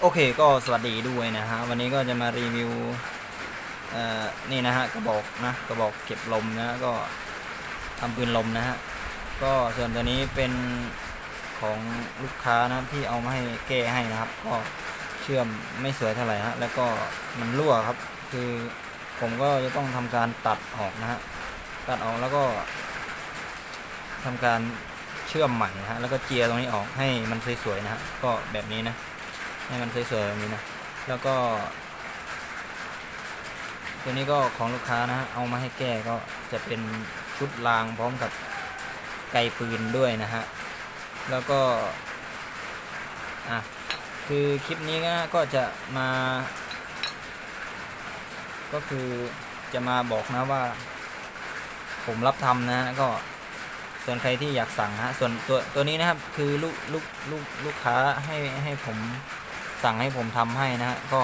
โอเคก็สวัสดีด้วยนะฮะ วันนี้ก็จะมารีวิวเอ่อนี่นะฮะกระบอกนะกระบอกเก็บลมนะก็ทำปืนลมนะฮะ ก็ส่วนตัวนี้เป็นของลูกค้านะที่เอามาให้แก้ให้นะครับ ก็เชื่อมไม่สวยเท่าไหร่ฮะแล้วก็มันรั่วครับ คือผมก็จะต้องทำการตัดออกนะฮะตัดออกแล้วก็ทำการเชื่อมใหม่นะฮะแล้วก็เจียตรงนี้ออกให้มันสวยๆนะฮะก็แบบนี้นะ ให้มันสวยๆแบบนี้นะ แล้วก็ ตัวนี้ก็ของลูกค้านะ เอามาให้แก้ก็จะเป็นชุดรางพร้อมกับไกปืนด้วยนะฮะ แล้วก็ อะ คือคลิปนี้นะก็จะมา ก็คือจะมาบอกนะว่า ผมรับทำนะก็ส่วนใครที่อยากสั่งฮะ ส่วนตัวตัวนี้นะครับคือลูกลูกลูกลูกค้าให้ให้ผม สั่งให้ผมทำให้นะฮะก็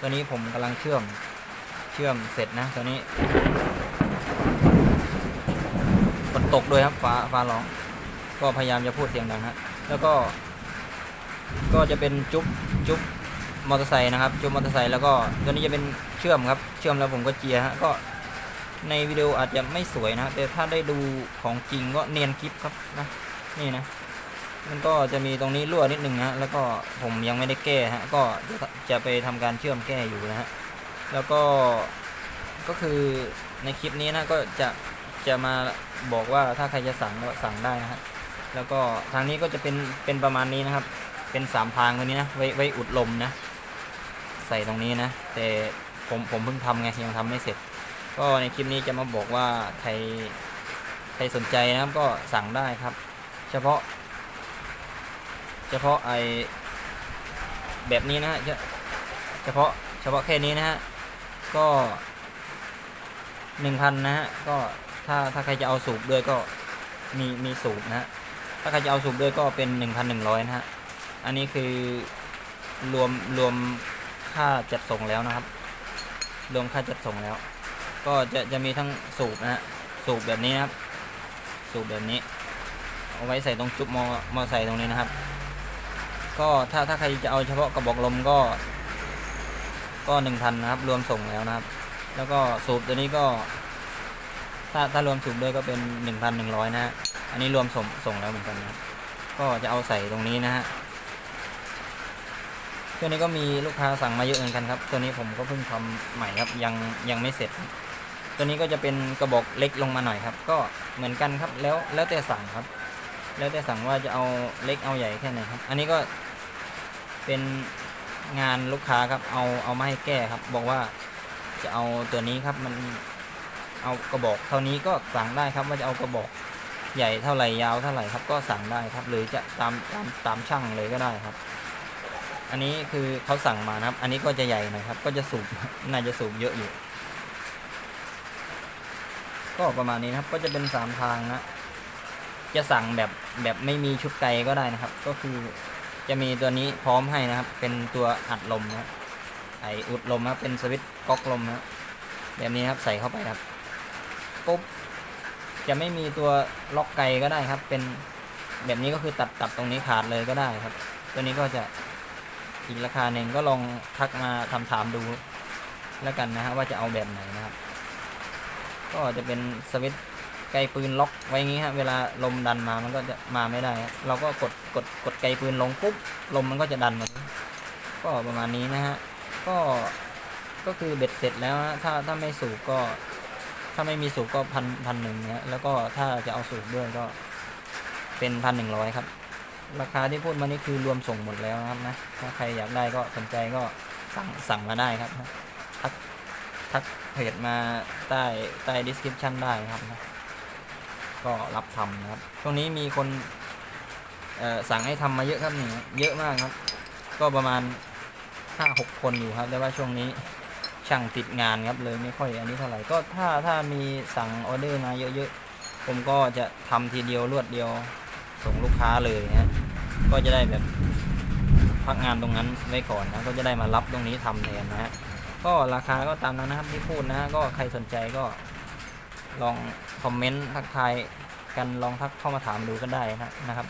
ตัวนี้ผมกำลังเชื่อมเชื่อมเสร็จนะตัวนี้ฝนตกด้วยครับฟ้าฟ้าร้อง ก็พยายามจะพูดเสียงดังฮะแล้วก็ ก็จะเป็นจุ๊บจุ๊บมอเตอร์ไซค์นะครับ จุ๊บมอเตอร์ไซค์แล้วก็ตัวนี้จะเป็นเชื่อมครับ เชื่อมแล้วผมก็เจียฮะก็ในวิดีโออาจจะไม่สวยนะ แต่ถ้าได้ดูของจริงก็เนียนคลิปครับนะนี่นะ มันก็จะมีตรงนี้รั่วนิดนึงนะแล้วก็ผมยังไม่ได้แก้ฮะก็จะจะไปทำการเชื่อมแก้อยู่นะฮะแล้วก็ก็คือในคลิปนี้นะก็จะจะมาบอกว่าถ้าใครจะสั่งก็สั่งได้นะฮะแล้วก็ทางนี้ก็จะเป็นเป็นประมาณนี้นะครับ เป็นสามทางตรงนี้นะไว้ไว้อุดลมนะ ใส่ตรงนี้นะ แต่ผมผมเพิ่งทำไงยังทำไม่เสร็จ ก็ในคลิปนี้จะมาบอกว่าใครใครสนใจนะครับก็สั่งได้ครับ เฉพาะ เฉพาะไอแบบนี้นะฮะเฉพาะเฉพาะแค่นี้นะฮะก็หนึ่งพันนะฮะก็ถ้าถ้าใครจะเอาสูบด้วยก็มีมีสูบนะฮะถ้าใครจะเอาสูบด้วยก็เป็นหนึ่งพันหนึ่งร้อยนะฮะอันนี้คือรวมรวมค่าจัดส่งแล้วนะครับ รวมค่าจัดส่งแล้ว ก็จะจะมีทั้งสูบนะฮะสูบแบบนี้นะครับ สูบแบบนี้ เอาไว้ใส่ตรงจุบมอมอใส่ตรงนี้นะครับ ก็ถ้าถ้าใครจะเอาเฉพาะกระบอกลมก็ ก็หนึ่งพันนะครับ รวมส่งแล้วนะครับ แล้วก็สูบตัวนี้ก็ ถ้าถ้ารวมสูบด้วยก็เป็นหนึ่งพันหนึ่งร้อยนะฮะอันนี้รวมส่งส่งแล้วเหมือนกันนะก็จะเอาใส่ตรงนี้นะฮะตัวนี้ก็มีลูกค้าสั่งมาเยอะเหมือนกันครับ ตัวนี้ผมก็เพิ่งทำใหม่ครับยังยังไม่เสร็จ ตัวนี้ก็จะเป็นกระบอกเล็กลงมาหน่อยครับ ก็เหมือนกันครับแล้วแล้วแต่สั่งครับ แล้วแต่สั่งว่าจะเอาเล็กเอาใหญ่แค่ไหนครับ อันนี้ก็เป็นงานลูกค้าครับ เอาเอามาให้แก้ครับ บอกว่าจะเอาตัวนี้ครับมันเอากระบอกเท่านี้ก็สั่งได้ครับว่าจะเอากระบอกใหญ่เท่าไหร่ยาวเท่าไหร่ครับ ก็สั่งได้ครับ หรือจะตามตามตามช่างเลยก็ได้ครับ อันนี้คือเขาสั่งมานะครับ อันนี้ก็จะใหญ่หน่อยครับ ก็จะสูบน่าจะสูบเยอะอยู่ก็ประมาณนี้นะครับ ก็จะเป็นสามทางนะ จะสั่งแบบแบบไม่มีชุดไกก็ได้นะครับ ก็คือจะมีตัวนี้พร้อมให้นะครับ เป็นตัวอัดลมนะไออุดลมนะเป็นสวิตช์ก๊อกลมนะแบบนี้ครับใส่เข้าไปครับปุ๊บจะไม่มีตัวล็อกไกก็ได้ครับ เป็นแบบนี้ก็คือตัดตัดตรงนี้ขาดเลยก็ได้ครับ ตัวนี้ก็จะอีกราคาหนึ่งก็ลองทักมาทำถามดูแล้วกันนะฮะว่าจะเอาแบบไหนนะครับ ก็จะเป็นสวิตช์ ไกปืนล็อกไว้อย่างงี้ฮะเวลาลมดันมามันก็จะมาไม่ได้ เราก็กดกดกดไกปืนลงปุ๊บลมมันก็จะดันมาก็ประมาณนี้นะฮะก็ก็คือเบ็ดเสร็จแล้วฮะถ้าถ้าไม่สูบก็ ถ้าไม่มีสูบก็พันพันหนึ่งนะแล้วก็ถ้าจะเอาสูบด้วยก็เป็นพันหนึ่งร้อยครับ ราคาที่พูดมานี่คือรวมส่งหมดแล้วนะครับนะถ้าใครอยากได้ก็สนใจก็สั่งสั่งมาได้ครับทักทักเพจมาใต้ใต้ description ได้ครับนะ ก็รับทำนะครับช่วงนี้มีคนสั่งให้ทำมาเยอะครับนี่เยอะมากครับ ก็ประมาณห้าหกคนอยู่ครับแต่ว่าช่วงนี้ช่างติดงานครับเลยไม่ค่อยอันนี้เท่าไหร่ก็ถ้าถ้ามีสั่งออเดอร์มาเยอะๆผมก็จะทำทีเดียวรวดเดียวส่งลูกค้าเลยนะฮะก็จะได้แบบพักงานตรงนั้นไว้ก่อนนะก็จะได้มารับตรงนี้ทำแทนนะฮะก็ราคาก็ตามนั้นนะครับที่พูดนะก็ใครสนใจก็ ลองคอมเมนต์ทักทายกันลองทักเข้ามาถามดูก็ได้นะนะครับ